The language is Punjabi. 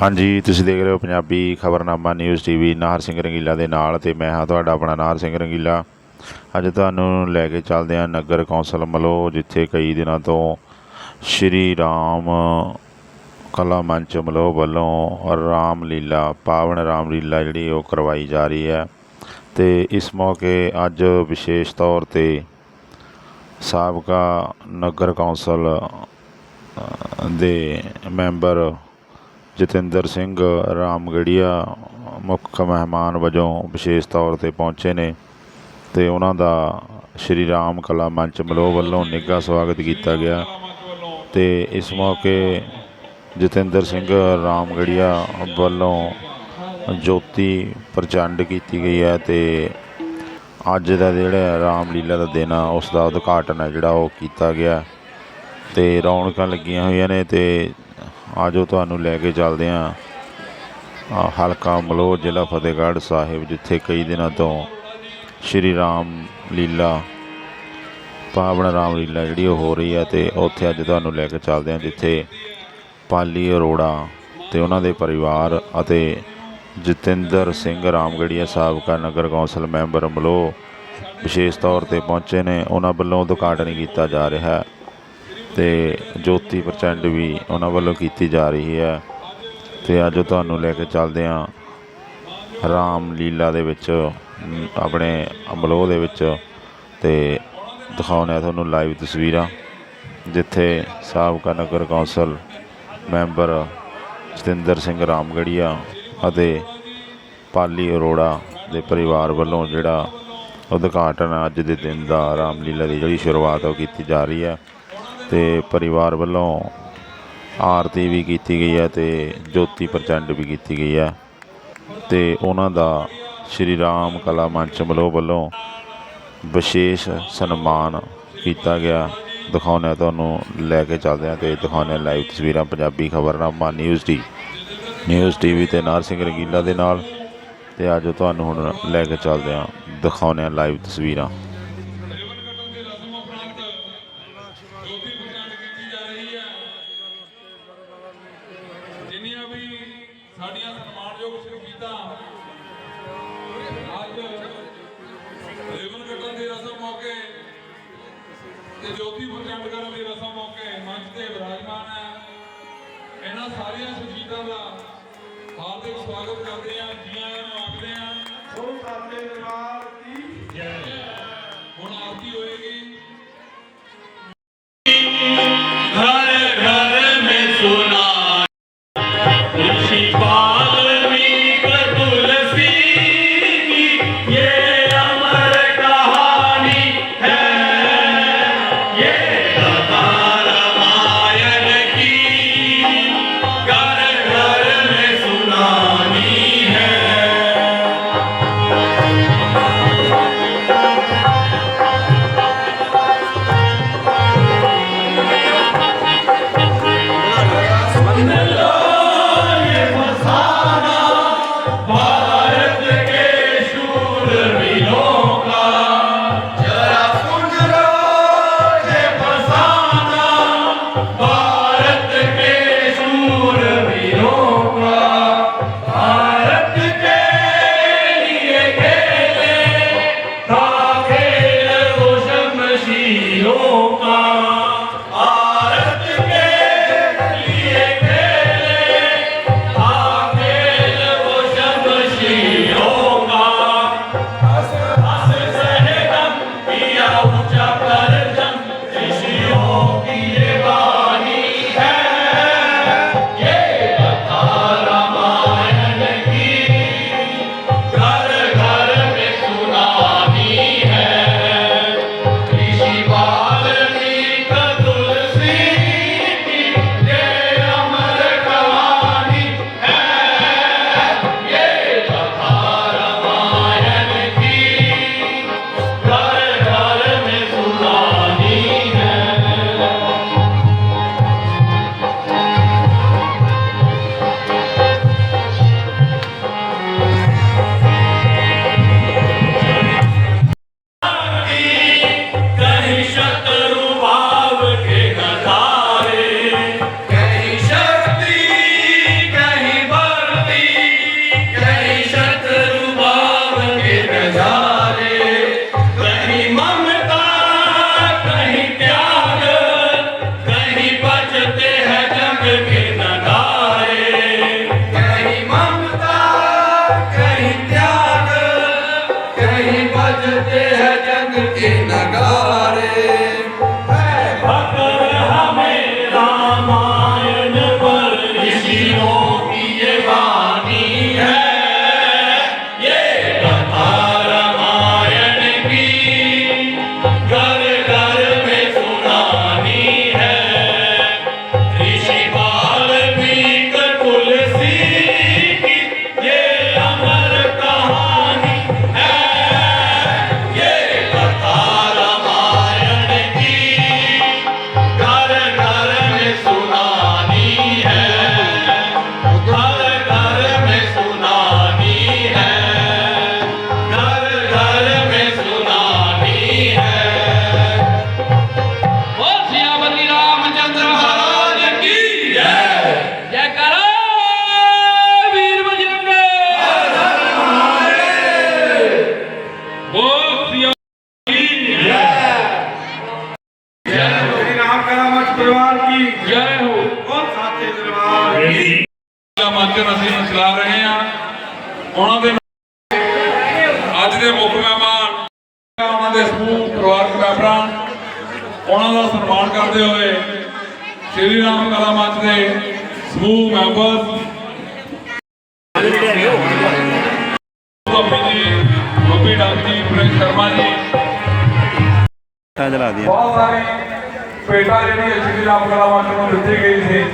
ਹਾਂਜੀ, ਤੁਸੀਂ ਦੇਖ ਰਹੇ ਹੋ ਪੰਜਾਬੀ ਖਬਰਨਾਮਾ ਨਿਊਜ਼ ਟੀਵੀ ਨਾਹਰ ਸਿੰਘ ਰੰਗੀਲਾ ਦੇ ਨਾਲ ਤੇ ਮੈਂ ਹਾਂ ਤੁਹਾਡਾ ਆਪਣਾ ਨਾਹਰ ਸਿੰਘ ਰੰਗੀਲਾ। ਅੱਜ ਤੁਹਾਨੂੰ ਲੈ ਕੇ ਚੱਲਦੇ ਹਾਂ ਨਗਰ ਕੌਂਸਲ ਮਲੋ ਜਿੱਥੇ ਕਈ ਦਿਨਾਂ ਤੋਂ ਸ਼੍ਰੀ ਰਾਮ ਕਲਾ ਮੰਚ ਮਲੋ ਵੱਲੋਂ ਰਾਮ ਲੀਲਾ, ਪਾਵਨ ਰਾਮ ਲੀਲਾ ਜਿਹੜੀ ਉਹ ਕਰਵਾਈ ਜਾ ਰਹੀ ਹੈ। ਤੇ ਇਸ ਮੌਕੇ ਅੱਜ ਵਿਸ਼ੇਸ਼ ਤੌਰ ਤੇ ਸਾਬਕਾ ਨਗਰ ਕੌਂਸਲ ਦੇ ਮੈਂਬਰ ਜਤਿੰਦਰ ਸਿੰਘ ਰਾਮਗੜੀਆ ਮੁੱਖ ਮਹਿਮਾਨ ਵਜੋਂ ਵਿਸ਼ੇਸ਼ ਤੌਰ ਤੇ ਪਹੁੰਚੇ ਨੇ ਤੇ ਉਹਨਾਂ ਦਾ ਸ਼੍ਰੀ ਰਾਮ ਕਲਾ ਮੰਚ ਮਲੋਹ ਵੱਲੋਂ ਨਿੱਘਾ ਸਵਾਗਤ ਕੀਤਾ ਗਿਆ। ਤੇ ਇਸ ਮੌਕੇ ਜਤਿੰਦਰ ਸਿੰਘ ਰਾਮਗੜੀਆ ਵੱਲੋਂ ਜੋਤੀ ਪ੍ਰਚੰਡ ਕੀਤੀ ਗਈ ਹੈ ਤੇ ਅੱਜ ਦਾ ਜਿਹੜਾ ਰਾਮਲੀਲਾ ਦਾ ਦਿਨ ਆ, ਉਸ ਦਾ ਉਦਘਾਟਨ ਹੈ ਜਿਹੜਾ ਉਹ ਕੀਤਾ ਗਿਆ। ਤੇ ਰੌਣਕਾਂ ਲੱਗੀਆਂ ਹੋਈਆਂ ਨੇ ਤੇ ਆਜੋ ਤੁਹਾਨੂੰ ਲੈ ਕੇ ਚੱਲਦੇ ਹਾਂ। ਹਲਕਾ ਮਲੋਹ ਜ਼ਿਲ੍ਹਾ ਫਤਿਹਗੜ੍ਹ ਸਾਹਿਬ, ਜਿੱਥੇ ਕਈ ਦਿਨਾਂ ਤੋਂ ਸ਼੍ਰੀ ਰਾਮ ਲੀਲਾ, ਪਾਵਨ ਰਾਮ ਲੀਲਾ ਜਿਹੜੀ ਉਹ ਹੋ ਰਹੀ ਹੈ ਤੇ ਉੱਥੇ ਅੱਜ ਤੁਹਾਨੂੰ ਲੈ ਕੇ ਚੱਲਦੇ ਹਾਂ, ਜਿੱਥੇ ਪਾਲੀ ਅਰੋੜਾ ਤੇ ਉਹਨਾਂ ਦੇ ਪਰਿਵਾਰ ਅਤੇ ਜਤਿੰਦਰ ਸਿੰਘ ਰਾਮਗੜੀਆ ਸਾਬਕਾ ਨਗਰ ਕੌਂਸਲ ਮੈਂਬਰ ਮਲੋਹ ਵਿਸ਼ੇਸ਼ ਤੌਰ ਤੇ ਪਹੁੰਚੇ ਨੇ। ਉਹਨਾਂ ਵੱਲੋਂ ਉਦਘਾਟਨ ਕੀਤਾ ਜਾ ਰਿਹਾ ਹੈ। ਤੇ ਜੋਤੀ ਪ੍ਰਚੰਡ ਵੀ ਉਹਨਾਂ ਵੱਲੋਂ ਕੀਤੀ ਜਾ ਰਹੀ ਹੈ। ਤੇ ਅੱਜ ਤੁਹਾਨੂੰ ਲੈ ਕੇ ਚੱਲਦੇ ਹਾਂ ਰਾਮ ਲੀਲਾ ਦੇ ਵਿੱਚ ਆਪਣੇ ਅਮਲੋਹ ਦੇ ਵਿੱਚ ਤੇ ਦਿਖਾਉਂਦੇ ਹਾਂ ਤੁਹਾਨੂੰ ਲਾਈਵ ਤਸਵੀਰਾਂ, ਜਿੱਥੇ ਸਾਬਕਾ ਨਗਰ ਕੌਂਸਲ ਮੈਂਬਰ ਜਤਿੰਦਰ ਸਿੰਘ ਰਾਮਗੜੀਆ ਅਤੇ ਪਾਲੀ ਅਰੋੜਾ ਦੇ ਪਰਿਵਾਰ ਵੱਲੋਂ ਜਿਹੜਾ ਉਦਘਾਟਨ ਅੱਜ ਦੇ ਦਿਨ ਦਾ ਰਾਮਲੀਲਾ ਦੀ ਜਿਹੜੀ ਸ਼ੁਰੂਆਤ ਉਹ ਕੀਤੀ ਜਾ ਰਹੀ ਹੈ। ਤੇ ਪਰਿਵਾਰ ਵੱਲੋਂ ਆਰਤੀ ਵੀ ਕੀਤੀ ਗਈ ਹੈ ਤੇ ਜੋਤੀ ਪ੍ਰਚੰਡ ਵੀ ਕੀਤੀ ਗਈ ਹੈ। ਤੇ ਉਹਨਾਂ ਦਾ ਸ਼੍ਰੀ ਰਾਮ ਕਲਾ ਮੰਚ ਮਲੋ ਵੱਲੋਂ ਵਿਸ਼ੇਸ਼ ਸਨਮਾਨ ਕੀਤਾ ਗਿਆ। ਦਿਖਾਉਂਦੇ ਹਾਂ ਤੁਹਾਨੂੰ, ਲੈ ਕੇ ਚੱਲਦੇ ਹਾਂ ਤੇ ਦਿਖਾਉਂਦੇ ਹਾਂ ਲਾਈਵ ਤਸਵੀਰਾਂ Punjabi Khabarnama news T news TV ਤੇ ਨਾਰ ਸਿੰਘ ਰੰਗੀਲਾ ਦੇ ਨਾਲ। ਤੇ ਅੱਜ ਤੁਹਾਨੂੰ ਹੁਣ ਲੈ ਕੇ ਚੱਲਦੇ ਹਾਂ, ਦਿਖਾਉਂਦੇ ਹਾਂ ਲਾਈਵ ਤਸਵੀਰਾਂ। ਜਿੰਨੀਆਂ ਵੀ ਸਾਡੀਆਂ ਸਨਮਾਨਯੋਗ ਸ਼ਖਸੀਅਤਾਂ ਅੱਜ ਰਿਬਨ ਕੱਟਣ ਦੀ ਰਸਮ ਮੌਕੇ ਤੇ ਜੋਤੀ ਪ੍ਰਚੰਡ ਕਰਨ ਦੀ ਰਸਮ ਮੌਕੇ ਮੰਚ ਤੇ ਵਿਰਾਜਮਾਨ ਹੈ। ਇਹਨਾਂ ਸਾਰੀਆਂ ਸ਼ਖਸੀਅਤਾਂ ਦਾ ਹਾਰਦਿਕ ਸਵਾਗਤ ਕਰਦੇ ਹਾਂ, ਜੀਆਂ ਆਇਆਂ ਨੂੰ ਆਖਦੇ ਹਾਂ। ਸੋ ਸਾਡੇ ਦਰਬਾਰ ਮੰਚ ਅਸੀਂ ਚਲਾ ਰਹੇ ਹਾਂ। ਉਹਨਾਂ ਦੇ ਅੱਜ ਦੇ ਮੁੱਖ ਮਹਿਮਾਨ ਉਹਨਾਂ ਦੇ ਸਮੂਹ ਪਰਿਵਾਰਕ ਮੈਂਬਰਾਂ ਉਹਨਾਂ ਦਾ ਸਨਮਾਨ ਕਰਦੇ ਹੋਏ ਸ਼੍ਰੀ ਰਾਮ ਕਲਾ ਮੰਚ ਦੇ ਸਮੂਹ ਮੈਂਬਰ। ਗੋਪੀ ਜੀ ਗੋਪੀ ਡਾਕ ਜੀ ਪ੍ਰਿੰਸ ਸ਼ਰਮਾ ਜੀ। ਦਿਆ। ਬਹੁਤ ਸਾਰੇ ਭੇਟਾ ਜਿਹੜੀ ਸ਼੍ਰੀ ਰਾਮ ਕਲਾ ਮੰਚ ਨੂੰ ਦਿੱਤੀ ਗਈ ਸੀ।